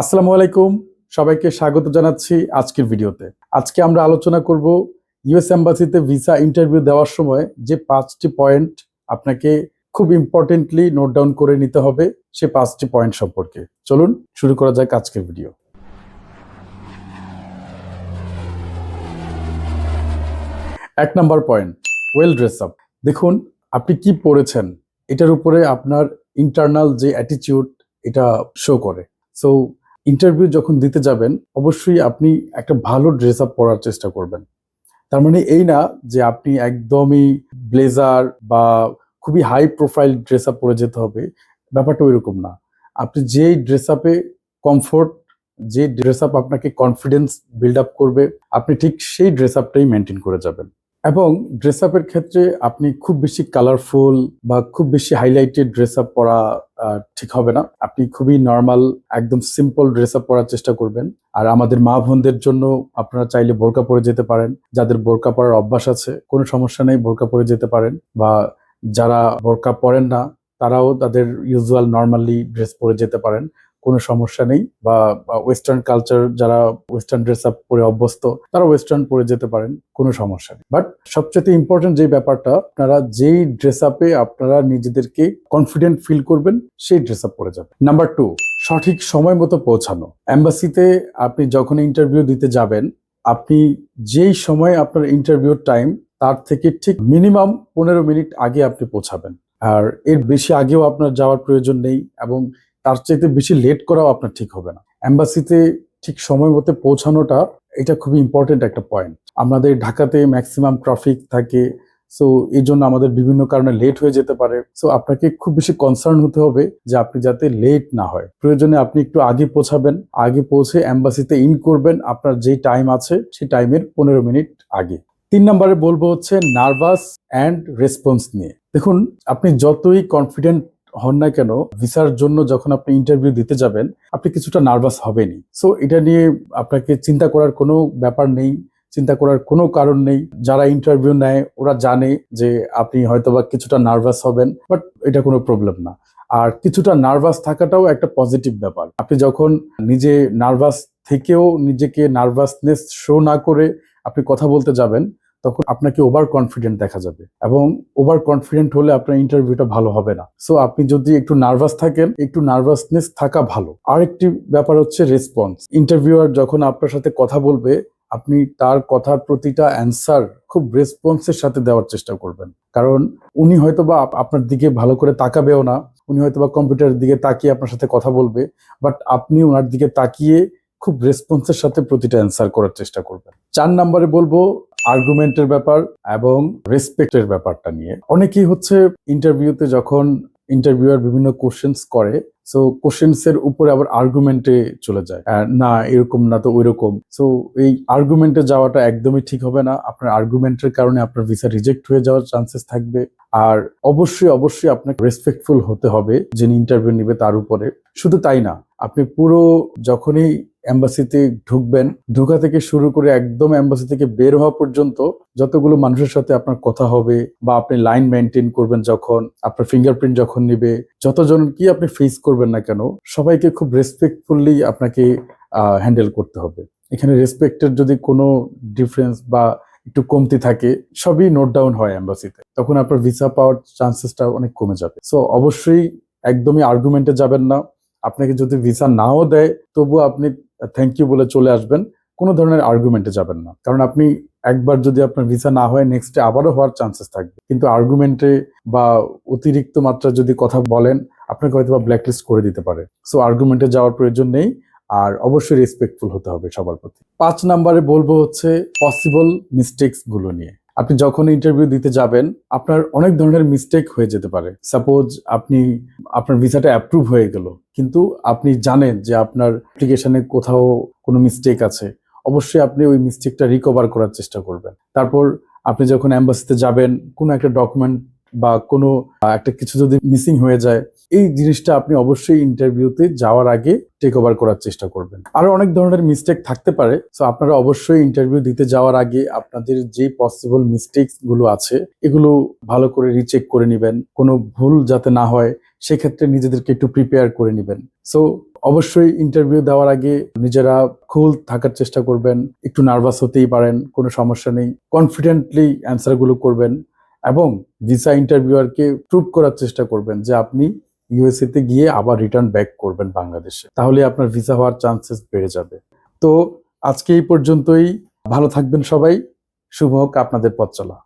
আসসালামু আলাইকুম। সবাইকে স্বাগত জানাচ্ছি আজকের ভিডিওতে। আজকে আমরা আলোচনা করব ইউএস এম্বাসিতে ভিসা ইন্টারভিউ দেওয়ার সময় যে পাঁচটি পয়েন্ট আপনাকে খুব ইম্পর্টেন্টলি নোট ডাউন করে নিতে হবে সে পাঁচটি পয়েন্ট সম্পর্কে। চলুন, শুরু করা যাক আজকের ভিডিও। এক নম্বর পয়েন্ট, ওয়েল ড্রেস আপ। দেখুন, আপনি কি পড়েছেন এটার উপরে আপনার ইন্টারনাল যে অ্যাটিটিউড এটা শো করে। সো ইন্টারভিউ যখন দিতে যাবেন, অবশ্যই আপনি একটা ভালো ড্রেস আপ পরার চেষ্টা করবেন। তার মানে এই না যে আপনি একদমই ব্লেজার বা খুবই হাই প্রোফাইল ড্রেস আপ পরে যেতে হবে, ব্যাপারটা ওইরকম না। আপনি যেই ড্রেস আপে কমফোর্ট যে ড্রেস আপ আপনাকে কনফিডেন্স বিল্ড আপ করবে, আপনি ঠিক সেই ড্রেস আপটাই মেনটেন করে যাবেন। এবং ড্রেস আপের ক্ষেত্রে আপনি খুব বেশি কালারফুল বা খুব বেশি হাইলাইটেড ড্রেস আপ পরা ঠিক হবে না। আপনি খুবই নর্মাল একদম সিম্পল ড্রেস আপ পরার চেষ্টা করবেন। আর আমাদের মা বোনদের জন্য আপনারা চাইলে বোরকা পরে যেতে পারেন। যাদের বোরকা পরার অভ্যাস আছে, কোনো সমস্যা নেই বোরকা পরে যেতে পারেন। বা যারা বোরকা পরেন না, তারাও তাদের ইউজুয়াল নর্মালি ড্রেস পরে যেতে পারেন। কোনো সমস্যা নেই বা ওয়েস্টার্ন কালচার যারা ওয়েস্টার্ন ড্রেস আপ পরে অভ্যস্ত, তারা ওয়েস্টার্ন পরে যেতে পারেন, কোনো সমস্যা নেই। বাট সবচেয়ে ইম্পর্টেন্ট যে ব্যাপারটা, আপনারা যেই ড্রেস আপে আপনারা নিজেদেরকে কনফিডেন্ট ফিল করবেন, সেই ড্রেস আপ পরে যাবেন। নাম্বার টু সঠিক সময় মতো পৌঁছানো। অ্যাম্বাসিতে আপনি যখন ইন্টারভিউ দিতে যাবেন, আপনি যেই সময় আপনার ইন্টারভিউ টাইম তার থেকে ঠিক মিনিমাম পনেরো মিনিট আগে আপনি পৌঁছাবেন। আর এর বেশি আগেও আপনার যাওয়ার প্রয়োজন নেই এবং তার চাইতে বেশি লেট করাও আপনার ঠিক হবে না। অ্যাম্বাসিতে ঠিক সময় মতো পৌঁছানোটা এটা খুবই ইম্পর্টেন্ট একটা পয়েন্ট আমাদের ঢাকাতে ম্যাক্সিমাম ট্রাফিক থাকে সো এই জন্য আমাদের বিভিন্ন কারণে লেট হয়ে যেতে পারে। সো আপনাকে খুব বেশি কনসার্ন হতে হবে যে আপনি যাতে লেট না হয়। প্রয়োজনে আপনি একটু আগে পৌঁছাবেন, আগে পৌঁছে অ্যাম্বাসিতে ইন করবেন আপনার যেই টাইম আছে সেই টাইমের পনেরো মিনিট আগে। তিন নম্বরে বলব হচ্ছে নার্ভাস অ্যান্ড রেসপন্স নিয়ে। দেখুন, আপনি যতই কনফিডেন্ট হন না কেন, ভিসার জন্য যখন আপনি ইন্টারভিউ দিতে যাবেন, আপনি কিছুটা নার্ভাস হবেনই। সো এটা নিয়ে আপনাকে চিন্তা করার কোনো ব্যাপার নেই, চিন্তা করার কোনো কারণ নেই। যারা ইন্টারভিউ নেয়, ওরা জানে যে আপনি হয়তোবা কিছুটা নার্ভাস হবেন বাট এটা কোনো প্রবলেম না। আর কিছুটা নার্ভাস থাকাটাও একটা পজিটিভ ব্যাপার। আপনি যখন নিজে নার্ভাস থেকেও নিজেকে নার্ভাসনেস শো না করে আপনি কথা বলতে যাবেন তখন আপনাকে ওভার কনফিডেন্ট দেখা যাবে এবং ওভার কনফিডেন্ট হলে আপনার ইন্টারভিউটা ভালো হবে না। সো আপনি যদি একটু নার্ভাস থাকেন, একটু নার্ভাসনেস থাকা ভালো। আরেকটি ব্যাপার হচ্ছে রেসপন্স ইন্টারভিউয়ার যখন আপনার সাথে কথা বলবে, আপনি তার কথার প্রতিটা অ্যান্সার খুব রেসপন্সের সাথে দেওয়ার চেষ্টা করবেন। কারণ উনি হয়তো বা আপনার দিকে ভালো করে তাকাবেও না, উনি হয়তো বা কম্পিউটারের দিকে তাকিয়ে আপনার সাথে কথা বলবে বাট আপনি ওনার দিকে তাকিয়ে খুব রেসপন্সের সাথে প্রতিটা অ্যান্সার করার চেষ্টা করবেন। চার নম্বরে বলব আর্গুমেন্টের ব্যাপার এবং রেসপেক্টের ব্যাপারটা নিয়ে। অনেকেই হচ্ছে ইন্টারভিউতে যখন ইন্টারভিউয়ার বিভিন্ন কোশ্চেন্স করে সো কোশ্চেন্স এর উপরে আবার আর্গুমেন্টে চলে যায়। না, এরকম না তো ওইরকম। সো এই আর্গুমেন্টে যাওয়াটা একদমই ঠিক হবে না। আপনার আর্গুমেন্টের কারণে আপনার ভিসা রিজেক্ট হয়ে যাওয়ার চান্সেস থাকবে। আর অবশ্যই অবশ্যই আপনাকে রেসপেক্টফুল হতে হবে যিনি ইন্টারভিউ নিবে তার উপরে। শুধু তাই না, আপনি পুরো যখনই এম্বাসিতে ঢুকবেন। ঢোকা থেকে শুরু করে একদম এম্বাসি থেকে বের হওয়া পর্যন্ত যতগুলো মানুষের সাথে আপনার কথা হবে বা আপনি লাইন মেনটেন করবেন যখন, আপনার ফিঙ্গারপ্রিন্ট যখন নিবে, যতজন কি আপনি ফেস করবেন না কেন, সবাইকে খুব রেসপেক্টফুলি আপনাকে হ্যান্ডেল করতে হবে। এখানে রেসপেক্টের যদি কোনো ডিফারেন্স বা একটু কমতি থাকে, সবই নোট ডাউন হয় অ্যাম্বাসিতে তখন আপনার ভিসা পাওয়ার চান্সেসটা অনেক কমে যাবে। সো অবশ্যই একদমই আর্গুমেন্টে যাবেন না। আপনাকে যদি ভিসা নাও দেয় তবু আপনি থ্যাংক ইউ বলে চলে আসবেন, কোনো ধরনের আর্গুমেন্টে যাবেন না। কারণ আপনি একবার যদি আপনার ভিসা না হয় নেক্সটে আবারও হওয়ার চান্সেস থাকবে। কিন্তু আর্গুমেন্টে বা অতিরিক্ত মাত্রা যদি কথা বলেন, আপনাকে হয়তো বা ব্ল্যাকলিস্ট করে দিতে পারে। সো আর্গুমেন্টে যাওয়ার প্রয়োজন নেই। আর অবশ্যই রেসপেক্টফুল হতে হবে সবার প্রতি। পাঁচ নাম্বারে বলব হচ্ছে পসিবল মিস্টেক্সগুলো নিয়ে। আপনি যখন ইন্টারভিউ দিতে যাবেন, আপনার অনেক ধরনের মিস্টেক হয়ে যেতে পারে। সাপোজ আপনি, আপনার ভিসাটা অ্যাপ্রুভ হয়ে গেল, কিন্তু আপনি জানেন যে আপনার অ্যাপ্লিকেশনে কোথাও কোনো মিস্টেক আছে, অবশ্যই আপনি ওই মিস্টেকটা রিকভার করার চেষ্টা করবেন। তারপর আপনি যখন অ্যাম্বাসিতে যাবেন, কোনো একটা ডকুমেন্ট বা কোনো একটা কিছু যদি মিসিং হয়ে যায়, এই জিনিসটা আপনি অবশ্যই ইন্টারভিউতে যাওয়ার আগে টেক ওভার করার চেষ্টা করবেন। আরও অনেক ধরনের মিস্টেক থাকতে পারে সো আপনারা অবশ্যই ইন্টারভিউ দিতে যাওয়ার আগে আপনাদের যে পসিবল মিস্টেকসগুলো আছে, এগুলো ভালো করে রিচেক করে নেবেন। কোনো ভুল যাতে না হয়, সেক্ষেত্রে নিজেদেরকে একটু প্রিপেয়ার করে নেবেন। সো অবশ্যই ইন্টারভিউ দেওয়ার আগে নিজেরা কুল থাকার চেষ্টা করবেন, একটু নার্ভাস হতেই পারেন, কোনো সমস্যা নেই। কনফিডেন্টলি অ্যান্সারগুলো করবেন। এবং ভিসা ইন্টারভিউয়ারকে প্রুভ করার চেষ্টা করবেন যে আপনি ইউএসএ তে গিয়ে আবার রিটার্ন ব্যাক করবেন বাংলাদেশে। তাহলে আপনার ভিসা হওয়ার চান্সেস বেড়ে যাবে। তো আজকে এই পর্যন্তই। ভালো থাকবেন সবাই। শুভ হোক, আপনাদের পথ চলা।